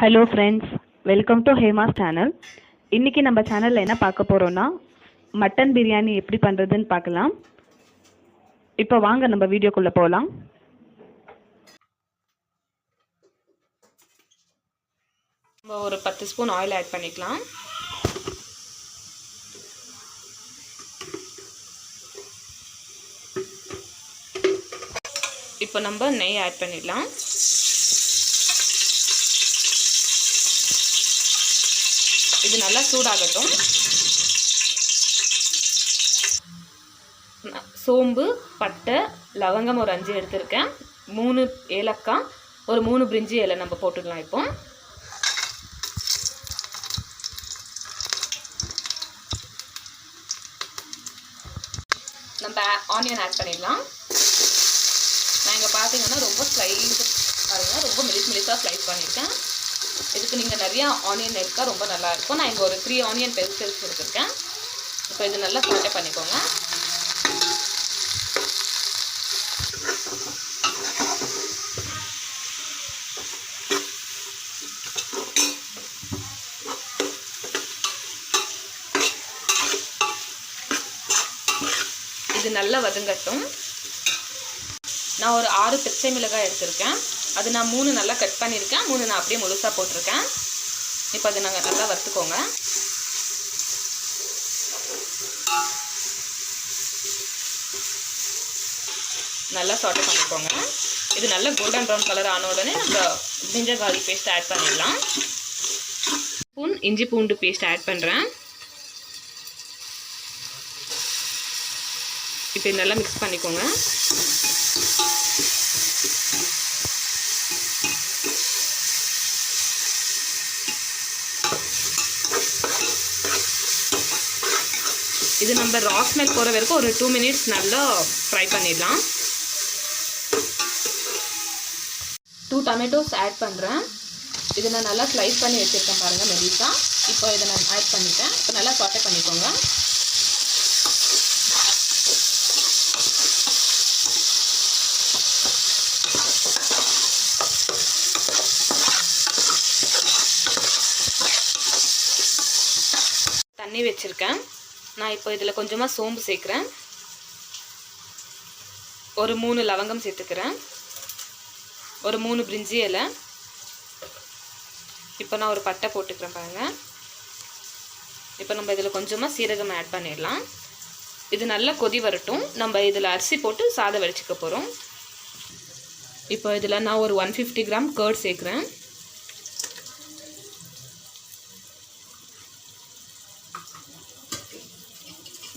Hello friends welcome to Hema's channel இன்றைக்கி நம்ம சேனலில் என்ன பார்க்க போகிறோன்னா மட்டன் பிரியாணி எப்படி பண்ணுறதுன்னு பார்க்கலாம். இப்போ வாங்க நம்ம வீடியோக்குள்ளே போகலாம் நம்ம ஒரு பத்து ஸ்பூன் ஆயில் ஆட் பண்ணிக்கலாம். இப்போ நம்ம நெய் ஆட் பண்ணிடலாம். இது நல்லா சூடாகட்டும். சோம்பு பட்டை லவங்கம் ஒரு அஞ்சு எடுத்திருக்கேன். மூணு ஏலக்காய் ஒரு மூணு பிரிஞ்சி இலை நம்ம போட்டுக்கலாம் இப்போ. நம்ம ஆனியன் ஆட் பண்ணிடலாம். நான் இங்கே பார்த்தீங்கன்னா ரொம்ப ஸ்லைஸ் பாருங்கள் ரொம்ப மெலிஸ் மெலிஸாக ஸ்லைஸ் பண்ணியிருக்கேன். இதுக்கு நீங்கள் நிறையா ஆனியன் எடுத்தால் ரொம்ப நல்லாயிருக்கும் நான் இங்கே ஒரு த்ரீ ஆனியன் பெருசு பெருசு இப்போ இது நல்லா சாட்டை பண்ணிக்கோங்க. இது நல்லா வதங்கட்டும். நான் ஒரு ஆறு பச்சை மிளகாய் எடுத்திருக்கேன். அது நான் மூணு நல்லா கட் பண்ணியிருக்கேன். மூணு நான் அப்படியே முழுசாக போட்டிருக்கேன். இப்போ அதை நாங்கள் நல்லா வறுத்துக்கோங்க. நல்லா சாட்டை பண்ணிக்கோங்க. இது நல்ல கோல்டன் ப்ரௌன் கலர் ஆன உடனே நம்ம ஜிஞ்சர் garlic பேஸ்ட் ஆட் பண்ணிடலாம். ஸ்பூன் இஞ்சி பூண்டு பேஸ்ட் ஆட் பண்ணுறேன் இப்போ நல்லா மிக்ஸ் பண்ணிக்கோங்க. இது நம்ம ரா ஸ்மெல் போகிற வரைக்கும் ஒரு டூ மினிட்ஸ் நல்லா ஃப்ரை பண்ணிடலாம். டூ டொமேட்டோஸ் ஆட் பண்ணுறேன் இதை நான் நல்லா ஸ்லைஸ் பண்ணி வச்சுருக்கேன் பாருங்கள் மெலிசா. இப்போ இதை நான் ஆட் பண்ணிட்டேன். இப்போ நல்லா சாட்டை பண்ணிக்கோங்க. தண்ணி வச்சுருக்கேன். நான் இப்போ இதில் கொஞ்சமாக சோம்பு சேர்க்குறேன். ஒரு மூணு லவங்கம் சேர்த்துக்கிறேன். ஒரு மூணு பிரிஞ்சி இலை. இப்போ நான் ஒரு பட்டை போட்டுக்கிறேன் பாருங்கள் இப்போ நம்ம இதில் கொஞ்சமாக சீரகம் ஆட் பண்ணிடலாம். இது நல்லா கொதி வரட்டும். நம்ம இதில் அரிசி போட்டு சாதம் வடிச்சிக்க போகிறோம் இப்போ இதில் நான் ஒரு ஒன் ஃபிஃப்டி கிராம் கேர்ட் சேர்க்குறேன்.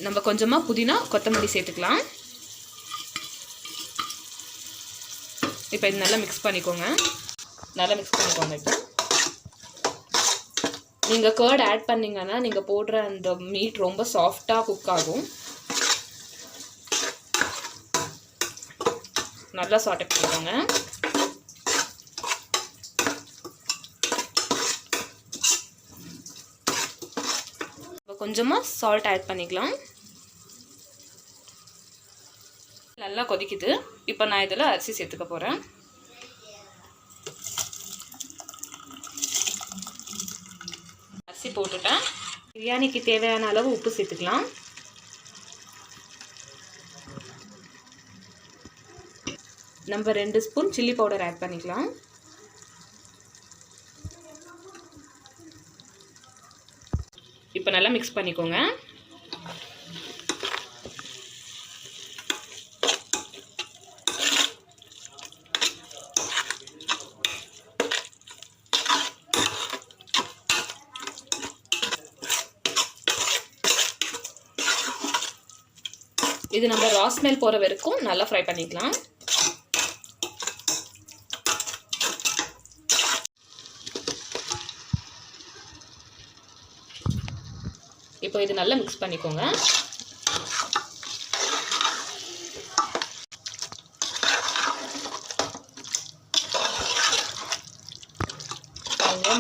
நம்ம கொஞ்சமாக புதினா கொத்தமல்லி சேர்த்துக்கலாம். இப்போ இது நல்லா மிக்ஸ் பண்ணிக்கோங்க. நல்லா மிக்ஸ் பண்ணிக்கோங்க இப்போ. நீங்கள் கேர்ட் ஆட் பண்ணிங்கன்னா நீங்கள் போடுற அந்த மீட் ரொம்ப சாஃப்டாக குக் ஆகும். நல்லா சாட்டை பண்ணிக்கோங்க கொஞ்சமாக சால்ட் ஆட் பண்ணிக்கலாம். நல்லா கொதிக்குது. இப்போ நான் இதில் அரிசி சேர்த்துக்க போகிறேன் அரிசி போட்டுட்டேன். பிரியாணிக்கு தேவையான அளவு உப்பு சேர்த்துக்கலாம். நம்ம ரெண்டு ஸ்பூன் சில்லி பவுடர் ஆட் பண்ணிக்கலாம். இப்போ நல்லா மிக்ஸ் பண்ணிக்கோங்க. இது நம்ம ரா ஸ்மெல் போகிற வரைக்கும் நல்லா ஃப்ரை பண்ணிக்கலாம். இப்போ இது நல்லா மிக்ஸ் பண்ணிக்கோங்க.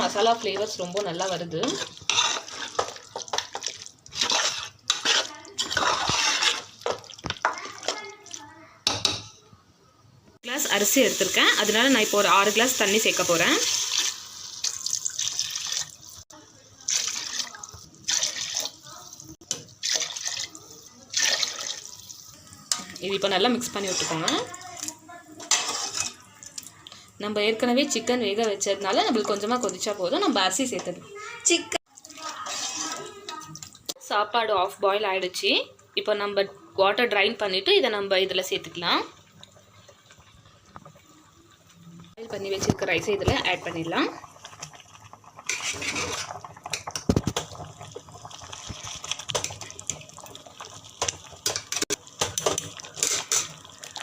மசாலா ஃப்ளேவர்ஸ் ரொம்ப நல்லா வருது. கிளாஸ் அரிசி எடுத்திருக்கேன். அதனால் நான் இப்போ ஒரு ஆறு கிளாஸ் தண்ணி சேர்க்க போகிறேன் இது இப்போ நல்லா மிக்ஸ் பண்ணி விட்டுக்கோங்க. நம்ம ஏற்கனவே சிக்கன் வேக வச்சதுனால நம்மளுக்கு கொஞ்சமாக கொதிச்சா போதும். நம்ம அரிசி சேர்த்தது. சிக்கன் சாப்பாடு ஆஃப் பாயில் ஆகிடுச்சு இப்போ நம்ம வாட்டர் ட்ரைன் பண்ணிவிட்டு இதை நம்ம இதில் சேர்த்துக்கலாம். பாயில் பண்ணி வச்சிருக்க ரைஸை இதில் ஆட் பண்ணிடலாம்.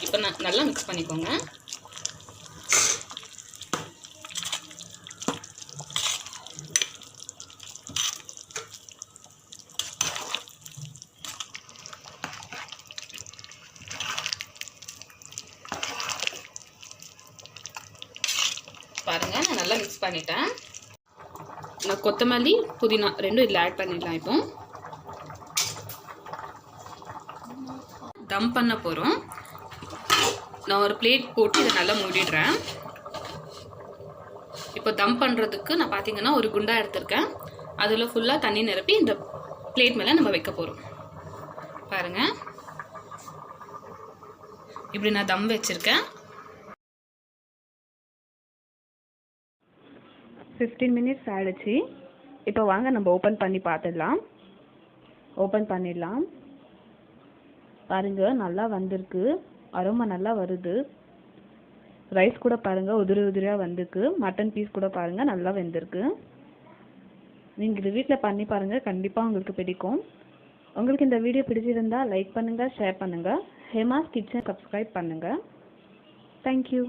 இப்போ நல்லா மிக்ஸ் பண்ணிக்கோங்க பாருங்க நான் நல்லா மிக்ஸ் பண்ணிட்டேன். நான் கொத்தமல்லி புதினா ரெண்டும் இதில் ஆட் பண்ணிடலாம் இப்போ. தம் பண்ண போகிறோம் நான் ஒரு பிளேட் போட்டு இதை நல்லா மூடிடுறேன். இப்போ தம் பண்ணுறதுக்கு நான் பார்த்தீங்கன்னா ஒரு குண்டா எடுத்திருக்கேன். அதில் ஃபுல்லாக தண்ணி நிரப்பி இந்த பிளேட் மேலே நம்ம வைக்க போகிறோம் பாருங்கள் இப்படி நான் தம் வச்சுருக்கேன். ஃபிஃப்டீன் மினிட்ஸ் ஆயிடுச்சு. இப்போ வாங்க நம்ம ஓப்பன் பண்ணி பார்த்துடலாம். ஓப்பன் பண்ணிடலாம். பாருங்க நல்லா வந்திருக்கு. அரோமா நல்லா வருது. ரைஸ் கூட பாருங்கள் உதிரி உதிரியாக வந்திருக்கு. மட்டன் பீஸ் கூட பாருங்கள் நல்லா வெந்திருக்கு. நீங்கள் இது வீட்டில் பண்ணி பாருங்கள் கண்டிப்பாக உங்களுக்கு பிடிக்கும். உங்களுக்கு இந்த வீடியோ பிடிச்சிருந்தா லைக் பண்ணுங்கள் ஷேர் பண்ணுங்கள் ஹேமாஸ் கிச்சன் சப்ஸ்கிரைப் பண்ணுங்கள் தேங்க்யூ